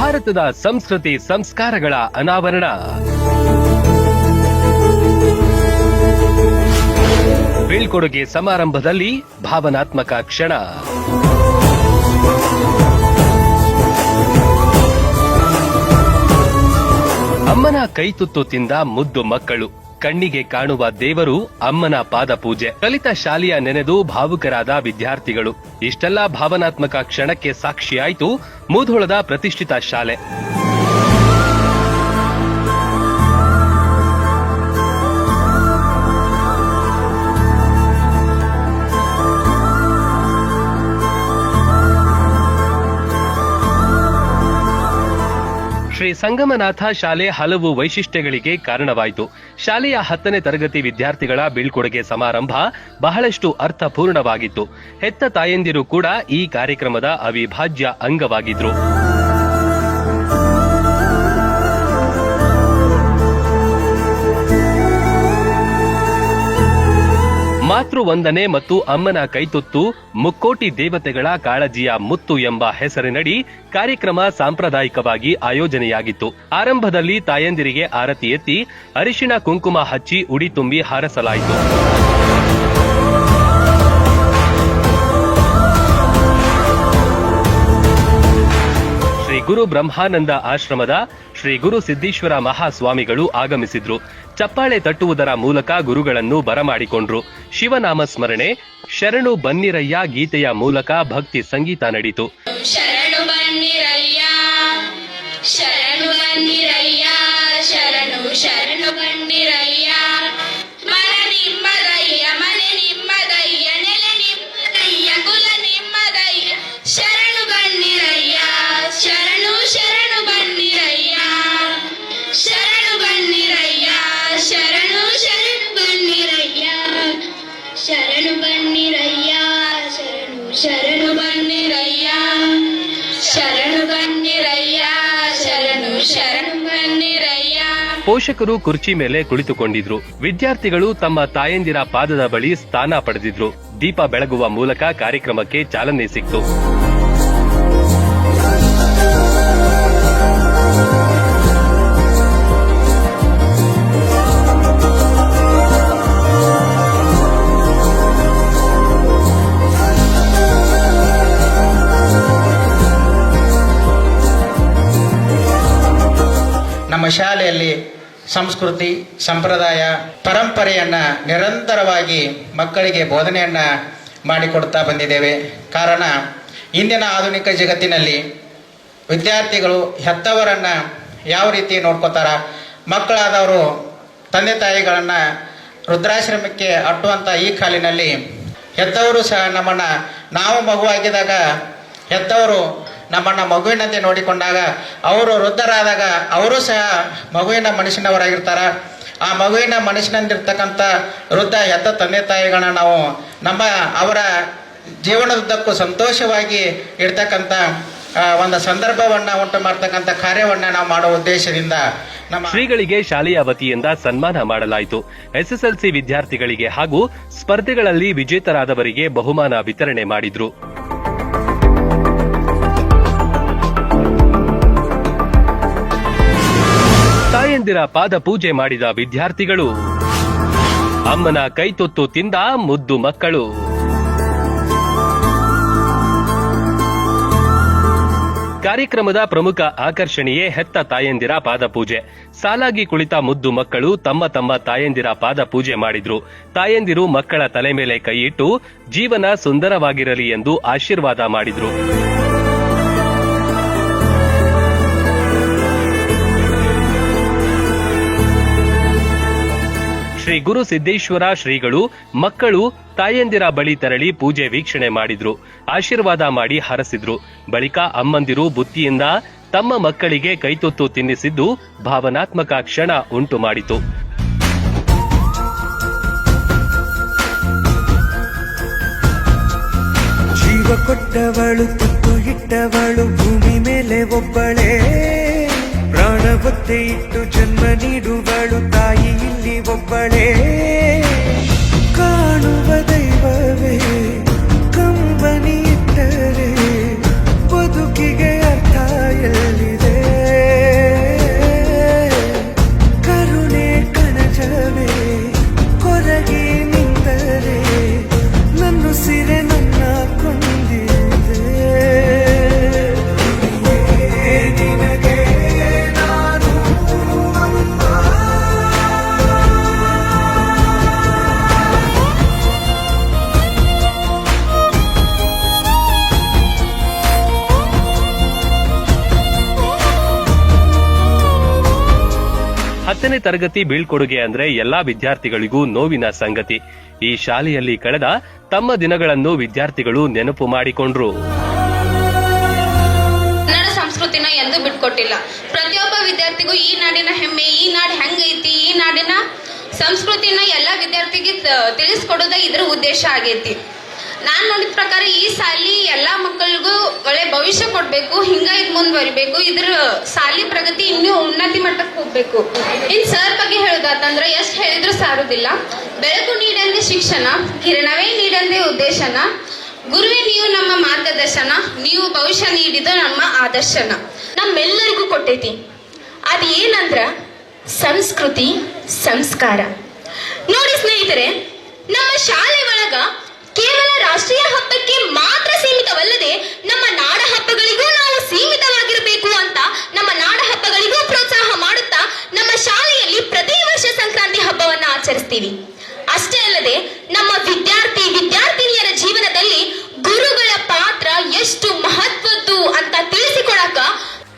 ಭಾರತದ ಸಂಸ್ಕೃತಿ ಸಂಸ್ಕಾರಗಳ ಅನಾವರಣ. ಬೀಳ್ಕೊಡುಗೆ ಸಮಾರಂಭದಲ್ಲಿ ಭಾವನಾತ್ಮಕ ಕ್ಷಣ. ಅಮ್ಮನ ಕೈತುತ್ತು ತಿಂದ ಮುದ್ದು ಮಕ್ಕಳು. ಕಣ್ಣಿಗೆ ಕಾಣುವ ದೇವರು ಅಮ್ಮನ ಪಾದ ಪೂಜೆ ಕಲಿತ ಶಾಲೆಯ ನೆನೆದು ಭಾವುಕರಾದ ವಿದ್ಯಾರ್ಥಿಗಳು. ಇಷ್ಟೆಲ್ಲ ಭಾವನಾತ್ಮಕ ಕ್ಷಣಕ್ಕೆ ಸಾಕ್ಷಿಯಾಯಿತು. ಮೂಧೋಳದ ಪ್ರತಿಷ್ಠಿತ ಶಾಲೆ. ಶ್ರೀ ಸಂಗಮನಾಥ ಶಾಲೆ ಹಲವು ವೈಶಿಷ್ಟ್ಯಗಳಿಗೆ ಕಾರಣವಾಯಿತು. ಶಾಲೆಯ ಹತ್ತನೇ ತರಗತಿ ವಿದ್ಯಾರ್ಥಿಗಳ ಬೀಳ್ಕೊಡುಗೆ ಸಮಾರಂಭ ಬಹಳಷ್ಟು ಅರ್ಥಪೂರ್ಣವಾಗಿತ್ತು. ಹೆತ್ತ ತಾಯಂದಿರು ಕೂಡ ಈ ಕಾರ್ಯಕ್ರಮದ ಅವಿಭಾಜ್ಯ ಅಂಗವಾಗಿದ್ರು. ಮಾತೃ ವಂದನೆ ಮತ್ತು ಅಮ್ಮನ ಕೈತುತ್ತು ಮುಕ್ಕೋಟಿ ದೇವತೆಗಳ ಕಾಳಜಿಯ ಮುತ್ತು ಎಂಬ ಹೆಸರಿನಡಿ ಕಾರ್ಯಕ್ರಮ ಸಾಂಪ್ರದಾಯಿಕವಾಗಿ ಆಯೋಜನೆಯಾಗಿತ್ತು. ಆರಂಭದಲ್ಲಿ ತಾಯಂದಿರಿಗೆ ಆರತಿ ಎತ್ತಿ ಅರಿಶಿಣ ಕುಂಕುಮ ಹಚ್ಚಿ ಉಡಿ ತುಂಬಿ ಹಾರಸಲಾಯಿತು. ಗುರು ಬ್ರಹ್ಮಾನಂದ ಆಶ್ರಮದ ಶ್ರೀ ಗುರು ಸಿದ್ದೇಶ್ವರ ಮಹಾಸ್ವಾಮಿಗಳು ಆಗಮಿಸಿದ್ರು. ಚಪ್ಪಾಳೆ ತಟ್ಟುವುದರ ಮೂಲಕ ಗುರುಗಳನ್ನು ಬರಮಾಡಿಕೊಂಡ್ರು. ಶಿವನಾಮ ಸ್ಮರಣೆ, ಶರಣು ಬನ್ನಿರಯ್ಯ ಗೀತೆಯ ಮೂಲಕ ಭಕ್ತಿ ಸಂಗೀತ ನಡೆಯಿತು ಶರಣು ಬನ್ನಿರಯ್ಯ, ಶರಣು ಶರಣು ಬನ್ನಿರಯ್ಯ ಶರಣು ಬನ್ನಿರಯ್ಯ, ಶರಣು ಶರಣು ಬನ್ನಿರಯ್ಯ. ಪೋಷಕರು ಕುರ್ಚಿ ಮೇಲೆ ಕುಳಿತುಕೊಂಡಿದ್ರು. ವಿದ್ಯಾರ್ಥಿಗಳು ತಮ್ಮ ತಾಯಂದಿರ ಪಾದದ ಬಳಿ ಸ್ಥಾನ ಪಡೆದಿದ್ರು. ದೀಪ ಬೆಳಗುವ ಮೂಲಕ ಕಾರ್ಯಕ್ರಮಕ್ಕೆ ಚಾಲನೆ ಸಿಕ್ತು. ಶಾಲೆಯಲ್ಲಿ ಸಂಸ್ಕೃತಿ, ಸಂಪ್ರದಾಯ, ಪರಂಪರೆಯನ್ನು ನಿರಂತರವಾಗಿ ಮಕ್ಕಳಿಗೆ ಬೋಧನೆಯನ್ನು ಮಾಡಿಕೊಡ್ತಾ ಬಂದಿದ್ದೇವೆ. ಕಾರಣ, ಇಂದಿನ ಆಧುನಿಕ ಜಗತ್ತಿನಲ್ಲಿ ವಿದ್ಯಾರ್ಥಿಗಳು ಹೆತ್ತವರನ್ನು ಯಾವ ರೀತಿ ನೋಡ್ಕೋತಾರ? ಮಕ್ಕಳಾದವರು ತಂದೆ ತಾಯಿಗಳನ್ನು ರುದ್ರಾಶ್ರಮಕ್ಕೆ ಅಟ್ಟುವಂಥ ಈ ಕಾಲಿನಲ್ಲಿ ಹೆತ್ತವರು ಸಹ ನಮ್ಮನ್ನು ನಾವು ಮಗುವಾಗಿದ್ದಾಗ ಹೆತ್ತವರು ನಮ್ಮನ್ನು ಮಗುವಿನಂತೆ ನೋಡಿಕೊಂಡಾಗ ಅವರು ವೃದ್ಧರಾದಾಗ ಅವರು ಸಹ ಮಗುವಿನ ಮನುಷ್ಯನವರಾಗಿರ್ತಾರ. ಆ ಮಗುವಿನ ಮನುಷ್ಯನಂದಿರ್ತಕ್ಕಂಥ ವೃದ್ಧ ಹೆತ್ತ ತಂದೆ ತಾಯಿಗಳನ್ನ ನಾವು ನಮ್ಮ ಅವರ ಜೀವನದುದ್ದಕ್ಕೂ ಸಂತೋಷವಾಗಿ ಇರ್ತಕ್ಕಂಥ ಒಂದು ಸಂದರ್ಭವನ್ನ ಉಂಟು ಮಾಡ್ತಕ್ಕಂಥ ಕಾರ್ಯವನ್ನ ನಾವು ಮಾಡುವ ಉದ್ದೇಶದಿಂದ ನಮ್ಮ ಶ್ರೀಗಳಿಗೆ ಶಾಲೆಯ ವತಿಯಿಂದ ಸನ್ಮಾನ ಮಾಡಲಾಯಿತು. ಎಸ್ಎಸ್ಎಲ್ಸಿ ವಿದ್ಯಾರ್ಥಿಗಳಿಗೆ ಹಾಗೂ ಸ್ಪರ್ಧೆಗಳಲ್ಲಿ ವಿಜೇತರಾದವರಿಗೆ ಬಹುಮಾನ ವಿತರಣೆ ಮಾಡಿದ್ರು. ತಾಯಂದಿರ ಪಾದ ಪೂಜೆ ಮಾಡಿದ ವಿದ್ಯಾರ್ಥಿಗಳು. ಅಮ್ಮನ ಕೈತೊತ್ತು ತಿಂದ ಮುದ್ದು ಮಕ್ಕಳು. ಕಾರ್ಯಕ್ರಮದ ಪ್ರಮುಖ ಆಕರ್ಷಣೆಯೇ ಹೆತ್ತ ತಾಯಂದಿರ ಪಾದಪೂಜೆ ಸಾಲಾಗಿ ಕುಳಿತ ಮುದ್ದು ಮಕ್ಕಳು ತಮ್ಮ ತಮ್ಮ ತಾಯಂದಿರ ಪಾದ ಪೂಜೆ ಮಾಡಿದ್ರು. ತಾಯಂದಿರು ಮಕ್ಕಳ ತಲೆ ಮೇಲೆ ಕೈಯಿಟ್ಟು ಜೀವನ ಸುಂದರವಾಗಿರಲಿ ಎಂದು ಆಶೀರ್ವಾದ ಮಾಡಿದ್ರು. ಶ್ರೀ ಗುರು ಸಿದ್ದೇಶ್ವರ ಶ್ರೀಗಳು, ಮಕ್ಕಳು ತಾಯಂದಿರ ಬಳಿ ತೆರಳಿ ಪೂಜೆ ವೀಕ್ಷಣೆ ಮಾಡಿದ್ರು. ಆಶೀರ್ವಾದ ಮಾಡಿ ಹರಸಿದ್ರು. ಬಳಿಕ ಅಮ್ಮಂದಿರು ಬುತ್ತಿಯಿಂದ ತಮ್ಮ ಮಕ್ಕಳಿಗೆ ಕೈತೊತ್ತು ತಿನ್ನಿಸಿದ್ದು ಭಾವನಾತ್ಮಕ ಕ್ಷಣ ಉಂಟು ಮಾಡಿತು. ಜೀವ ಕೊಟ್ಟವಳು, ತುತ್ತು ಇಟ್ಟವಳು ಭೂಮಿ ಮೇಲೆ ಒಬ್ಬಳೇ. ಪ್ರಾಣ ಒತ್ತೆ ಇಟ್ಟು ಜನ್ಮ ನೀಡುವಳು ತಾಯಿ ಹತ್ತನೇ ತರಗತಿ ಬೀಳ್ಕೊಡುಗೆ ಅಂದ್ರೆ ಎಲ್ಲಾ ವಿದ್ಯಾರ್ಥಿಗಳಿಗೂ ನೋವಿನ ಸಂಗತಿ. ಈ ಶಾಲೆಯಲ್ಲಿ ಕಳೆದ ತಮ್ಮ ದಿನಗಳನ್ನು ವಿದ್ಯಾರ್ಥಿಗಳು ನೆನಪು ಮಾಡಿಕೊಂಡ್ರು. ಕನ್ನಡ ಸಂಸ್ಕೃತಿನ ಎಂದು ಬಿಟ್ಕೊಟ್ಟಿಲ್ಲ. ಪ್ರತಿಯೊಬ್ಬ ವಿದ್ಯಾರ್ಥಿಗೂ ಈ ನಾಡಿನ ಹೆಮ್ಮೆ, ಈ ನಾಡು ಹೆಂಗೈತಿ, ಈ ನಾಡಿನ ಸಂಸ್ಕೃತಿನ ಎಲ್ಲಾ ವಿದ್ಯಾರ್ಥಿಗೆ ತಿಳಿಸ್ಕೊಡೋದ ಇದ್ರ ಉದ್ದೇಶ ಆಗೈತಿ. ನಾನ್ ನೋಡಿದ ಪ್ರಕಾರ ಈ ಸಾಲಿ ಎಲ್ಲಾ ಮಕ್ಕಳಿಗೂ ಒಳ್ಳೆ ಭವಿಷ್ಯ ಕೊಡ್ಬೇಕು ಹಿಂಗ ಇದ್ ಮುಂದುವರಿಬೇಕು ಇದ್ರ ಸಾಲಿ ಪ್ರಗತಿ ಇನ್ನೂ ಉನ್ನತಿ ಮಟ್ಟಕ್ಕೆ ಹೋಗ್ಬೇಕು. ಇನ್ ಸರ್ ಬಗ್ಗೆ ಹೇಳುದಾತಂದ್ರೆ ಎಷ್ಟ್ ಹೇಳಿದ್ರು ಸಾರುದಿಲ್ಲ. ಬೆಳಕು ನೀಡಂದೆ ಶಿಕ್ಷಣ, ಕಿರಣವೇ ನೀಡಂದೆ ಉದ್ದೇಶನ. ಗುರುವೇ ನೀವು ನಮ್ಮ ಮಾರ್ಗದರ್ಶನ, ನೀವು ಭವಿಷ್ಯ ನೀಡಿದ ನಮ್ಮ ಆದರ್ಶನ. ನಮ್ಮೆಲ್ಲರಿಗೂ ಕೊಟ್ಟೈತಿ. ಅದ್ ಏನಂದ್ರ? ಸಂಸ್ಕೃತಿ, ಸಂಸ್ಕಾರ. ನೋಡಿ ಸ್ನೇಹಿತರೆ, ನಮ್ಮ ಶಾಲೆ ಒಳಗ ಕೇವಲ ರಾಷ್ಟ್ರೀಯ ಹಬ್ಬಕ್ಕೆ ಮಾತ್ರ ಸೀಮಿತವಲ್ಲದೆ ನಮ್ಮ ನಾಡ ಹಬ್ಬಗಳಿಗೂ ನಾವು ಸೀಮಿತವಾಗಿರಬೇಕು ಅಂತ ನಮ್ಮ ನಾಡ ಹಬ್ಬಗಳಿಗೂ ಪ್ರೋತ್ಸಾಹ ಮಾಡುತ್ತಾ ನಮ್ಮ ಶಾಲೆಯಲ್ಲಿ ಪ್ರತಿ ವರ್ಷ ಸಂಕ್ರಾಂತಿ ಹಬ್ಬವನ್ನ ಆಚರಿಸ್ತೀವಿ. ಅಷ್ಟೇ ಅಲ್ಲದೆ ನಮ್ಮ ವಿದ್ಯಾರ್ಥಿ ವಿದ್ಯಾರ್ಥಿನಿಯರ ಜೀವನದಲ್ಲಿ ಗುರುಗಳ ಪಾತ್ರ ಎಷ್ಟು ಮಹತ್ವದ್ದು ಅಂತ ತಿಳಿಸಿಕೊಡಕ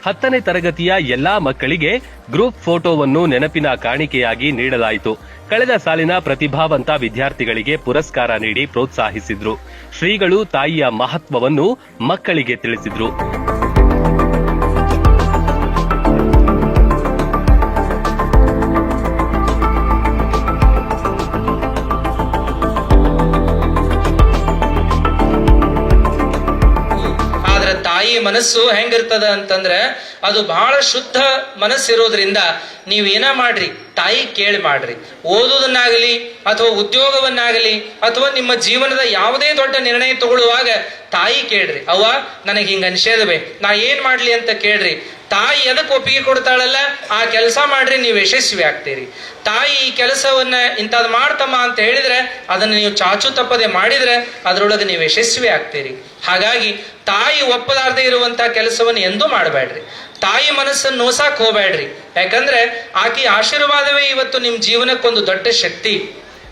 ಹತ್ತನೇ ತರಗತಿಯ ಎಲ್ಲಾ ಮಕ್ಕಳಿಗೆ ಗ್ರೂಪ್ ಫೋಟೋವನ್ನು ನೆನಪಿನ ಕಾಣಿಕೆಯಾಗಿ ನೀಡಲಾಯಿತು. ಕಳೆದ ಸಾಲಿನ ಪ್ರತಿಭಾವಂತ ವಿದ್ಯಾರ್ಥಿಗಳಿಗೆ ಪುರಸ್ಕಾರ ನೀಡಿ ಪ್ರೋತ್ಸಾಹಿಸಿದ್ರು. ಶ್ರೀಗಳು ತಾಯಿಯ ಮಹತ್ವವನ್ನು ಮಕ್ಕಳಿಗೆ ತಿಳಿಸಿದ್ರು. ಮನಸ್ಸು ಹೆಂಗಿರ್ತದ ಅಂತಂದ್ರೆ ಅದು ಬಹಳ ಶುದ್ಧ ಮನಸ್ಸಿರೋದ್ರಿಂದ ನೀವೇನ ಮಾಡ್ರಿ? ತಾಯಿ ಕೇಳಿ ಮಾಡ್ರಿ. ಓದೋದನ್ನಾಗಲಿ ಅಥವಾ ಉದ್ಯೋಗವನ್ನಾಗಲಿ ಅಥವಾ ನಿಮ್ಮ ಜೀವನದ ಯಾವುದೇ ದೊಡ್ಡ ನಿರ್ಣಯ ತಗೊಳ್ಳುವಾಗ ತಾಯಿ ಕೇಳ್ರಿ. ಅವ್ವ, ನನಗೆ ಹಿಂಗ ಅನ್ಸೇದವೆ ನಾ ಏನ್ ಮಾಡ್ಲಿ ಅಂತ ಕೇಳ್ರಿ. ತಾಯಿ ಎದಕ್ಕೆ ಒಪ್ಪಿಗೆ ಕೊಡ್ತಾಳಲ್ಲ? ಆ ಕೆಲಸ ಮಾಡ್ರಿ, ನೀವು ಯಶಸ್ವಿ ಆಗ್ತೀರಿ. ತಾಯಿ ಈ ಕೆಲಸವನ್ನ ಇಂಥದ್ದು ಮಾಡ್ತಮ್ಮ ಅಂತ ಹೇಳಿದ್ರೆ ಅದನ್ನ ನೀವು ಚಾಚು ತಪ್ಪದೆ ಮಾಡಿದ್ರೆ ಅದರೊಳಗೆ ನೀವು ಯಶಸ್ವಿ ಆಗ್ತೀರಿ. ಹಾಗಾಗಿ ತಾಯಿ ಒಪ್ಪಲಾರದೆ ಇರುವಂತಹ ಕೆಲಸವನ್ನು ಎಂದೂ ಮಾಡಬೇಡ್ರಿ ತಾಯಿ ಮನಸ್ಸನ್ನು ನೋಸಾಕ್ ಹೋಗ್ಬೇಡ್ರಿ. ಯಾಕಂದ್ರೆ ಆಕೆ ಆಶೀರ್ವಾದವೇ ಇವತ್ತು ನಿಮ್ ಜೀವನಕ್ಕೊಂದು ದೊಡ್ಡ ಶಕ್ತಿ.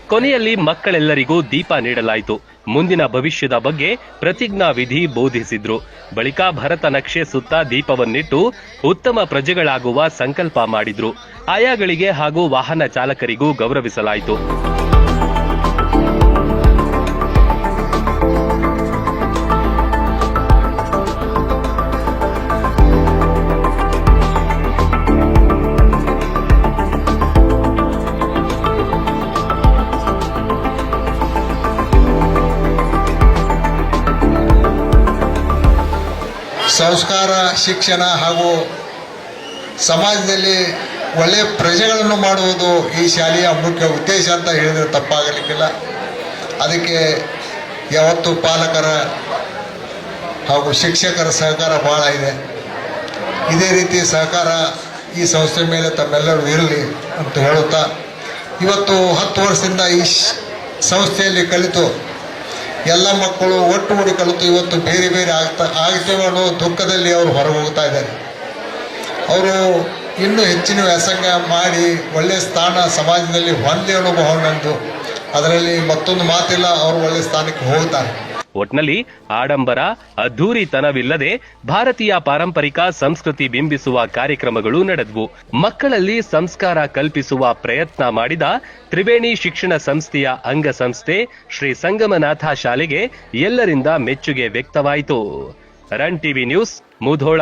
ಕೊನೆಯಲ್ಲಿ ಮಕ್ಕಳೆಲ್ಲರಿಗೂ ದೀಪ ನೀಡಲಾಯಿತು. ಮುಂದಿನ ಭವಿಷ್ಯದ ಬಗ್ಗೆ ಪ್ರತಿಜ್ಞಾ ವಿಧಿ ಬೋಧಿಸಿದ್ರು. ಬಳಿಕ ಭರತ ನಕ್ಷೆ ಸುತ್ತ ದೀಪವನ್ನಿಟ್ಟು ಉತ್ತಮ ಪ್ರಜೆಗಳಾಗುವ ಸಂಕಲ್ಪ ಮಾಡಿದ್ರು. ಆಯಾಗಳಿಗೆ ಹಾಗೂ ವಾಹನ ಚಾಲಕರಿಗೂ ಗೌರವಿಸಲಾಯಿತು. ಸಂಸ್ಕಾರ, ಶಿಕ್ಷಣ ಹಾಗೂ ಸಮಾಜದಲ್ಲಿ ಒಳ್ಳೆಯ ಪ್ರಜೆಗಳನ್ನು ಮಾಡುವುದು ಈ ಶಾಲೆಯ ಮುಖ್ಯ ಉದ್ದೇಶ ಅಂತ ಹೇಳಿದರೆ ತಪ್ಪಾಗಲಿಕ್ಕಿಲ್ಲ. ಅದಕ್ಕೆ ಯಾವತ್ತು ಪಾಲಕರ ಹಾಗೂ ಶಿಕ್ಷಕರ ಸಹಕಾರ ಭಾಳ ಇದೆ. ಇದೇ ರೀತಿ ಸಹಕಾರ ಈ ಸಂಸ್ಥೆ ಮೇಲೆ ತಮ್ಮೆಲ್ಲರೂ ಇರಲಿ ಅಂತ ಹೇಳುತ್ತಾ, ಇವತ್ತು ಹತ್ತು ವರ್ಷದಿಂದ ಈ ಸಂಸ್ಥೆಯಲ್ಲಿ ಕಲಿತು ಎಲ್ಲ ಮಕ್ಕಳು ಒಟ್ಟುಗೂಡಿ ಕಲಿತು ಇವತ್ತು ಬೇರೆ ಬೇರೆ ಆಗ್ತಾ ಅನ್ನೋ ದುಃಖದಲ್ಲಿ ಅವರು ಹೊರ ಹೋಗ್ತಾ ಇದ್ದಾರೆ. ಅವರು ಇನ್ನೂ ಹೆಚ್ಚಿನ ವ್ಯಾಸಂಗ ಮಾಡಿ ಒಳ್ಳೆಯ ಸ್ಥಾನ ಸಮಾಜದಲ್ಲಿ ಹೊಂದಿ ಅನುಭವ ಅದರಲ್ಲಿ ಮತ್ತೊಂದು ಮಾತಿಲ್ಲ, ಅವರು ಒಳ್ಳೆಯ ಸ್ಥಾನಕ್ಕೆ ಹೋಗ್ತಾರೆ. ಒಟ್ನಲ್ಲಿ ಆಡಂಬರ, ಅದ್ಧೂರಿತನವಿಲ್ಲದೆ ಭಾರತೀಯ ಪಾರಂಪರಿಕ ಸಂಸ್ಕೃತಿ ಬಿಂಬಿಸುವ ಕಾರ್ಯಕ್ರಮಗಳು ನಡೆದವು. ಮಕ್ಕಳಲ್ಲಿ ಸಂಸ್ಕಾರ ಕಲ್ಪಿಸುವ ಪ್ರಯತ್ನ ಮಾಡಿದ ತ್ರಿವೇಣಿ ಶಿಕ್ಷಣ ಸಂಸ್ಥೆಯ ಅಂಗಸಂಸ್ಥೆ ಶ್ರೀ ಸಂಗಮನಾಥ ಶಾಲೆಗೆ ಎಲ್ಲರಿಂದ ಮೆಚ್ಚುಗೆ ವ್ಯಕ್ತವಾಯಿತು. Run TV news Mudhol.